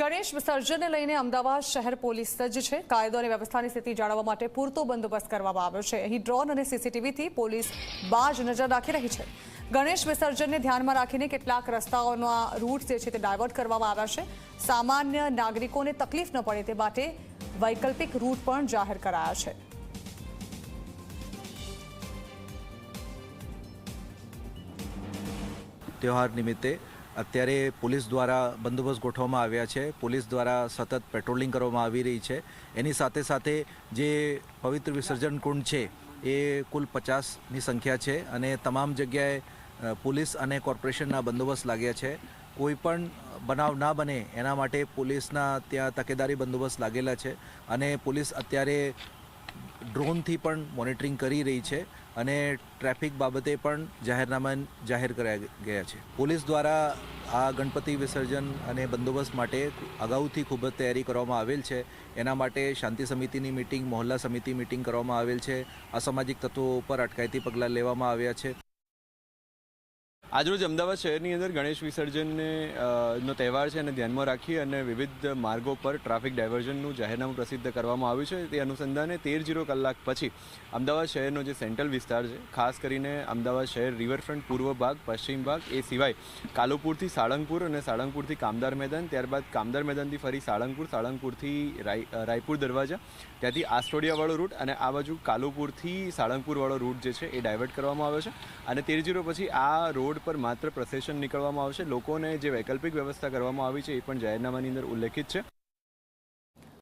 ગણેશ વિસર્જનને લઈને અમદાવાદ શહેર પોલીસ સજ્જ છે. કાયદો અને વ્યવસ્થાની સ્થિતિ જાળવવા માટે પૂરતો બંદોબસ્ત કરવામાં આવ્યો છે. અહીં ડ્રોન અને સીસીટીવીથી પોલીસ બાજ નજર રાખી રહી છે. ગણેશ વિસર્જનને ધ્યાનમાં રાખીને કેટલાક રસ્તાઓના રૂટ જે છે તે ડાયવર્ટ કરવામાં આવ્યા છે. સામાન્ય નાગરિકોને તકલીફ ન પડે તે માટે વૈકલ્પિક રૂટ પણ જાહેર કરાયા છે. તહેવાર નિમિત્તે અત્યારે પોલીસ દ્વારા બંદોબસ્ત ગોઠવવામાં આવ્યા છે. પોલીસ દ્વારા સતત પેટ્રોલિંગ કરવામાં આવી રહી છે. એની સાથે સાથે જે પવિત્ર વિસર્જન કુંડ છે, એ કુલ પચાસની સંખ્યા છે અને તમામ જગ્યાએ પોલીસ અને કોર્પોરેશનના બંદોબસ્ત લાગ્યા છે. કોઈ પણ બનાવ ના બને એના માટે પોલીસના ત્યાં તકેદારી બંદોબસ્ત લાગેલા છે અને પોલીસ અત્યારે ડ્રોનથી પણ મોનિટરિંગ કરી રહી છે અને ટ્રાફિક બાબતે પણ જાહેરનામા જાહેર કરાયા ગયા છે. પોલીસ દ્વારા આ ગણપતિ વિસર્જન અને બંદોબસ્ત માટે અગાઉથી ખૂબ જ તૈયારી કરવામાં આવેલ છે. એના માટે શાંતિ સમિતિની મિટિંગ, મોહલ્લા સમિતિ મિટિંગ કરવામાં આવેલ છે. અસામાજિક તત્વો ઉપર અટકાયતી પગલાં લેવામાં આવ્યા છે. આજરોજ અમદાવાદ શહેરની અંદર ગણેશ વિસર્જનને નો તહેવાર છે અને ધ્યાનમાં રાખી અને વિવિધ માર્ગો પર ટ્રાફિક ડાયવર્ઝનનું જાહેરનામું પ્રસિદ્ધ કરવામાં આવ્યું છે. તે અનુસંધાને તેર જીરો કલાક પછી અમદાવાદ શહેરનો જે સેન્ટ્રલ વિસ્તાર છે, ખાસ કરીને અમદાવાદ શહેર રિવરફ્રન્ટ પૂર્વ ભાગ, પશ્ચિમ ભાગ, એ સિવાય કાલુપુરથી સાળંગપુર અને સાળંગપુરથી કામદાર મેદાન, ત્યારબાદ કામદાર મેદાનથી ફરી સાળંગપુર, સાળંગપુરથી રાય રાયપુર દરવાજા, ત્યાંથી આસ્ટોડિયાવાળો રૂટ અને આ બાજુ કાલુપુરથી સાળંગપુરવાળો રૂટ જે છે એ ડાયવર્ટ કરવામાં આવ્યો છે. અને તેર જીરો પછી આ રોડ પર માત્ર પ્રસેશન નીકળવામાં આવશે. લોકોને જે વૈકલ્પિક વ્યવસ્થા કરવામાં આવી છે એ પણ જાહેરનામાની અંદર ઉલ્લેખિત છે.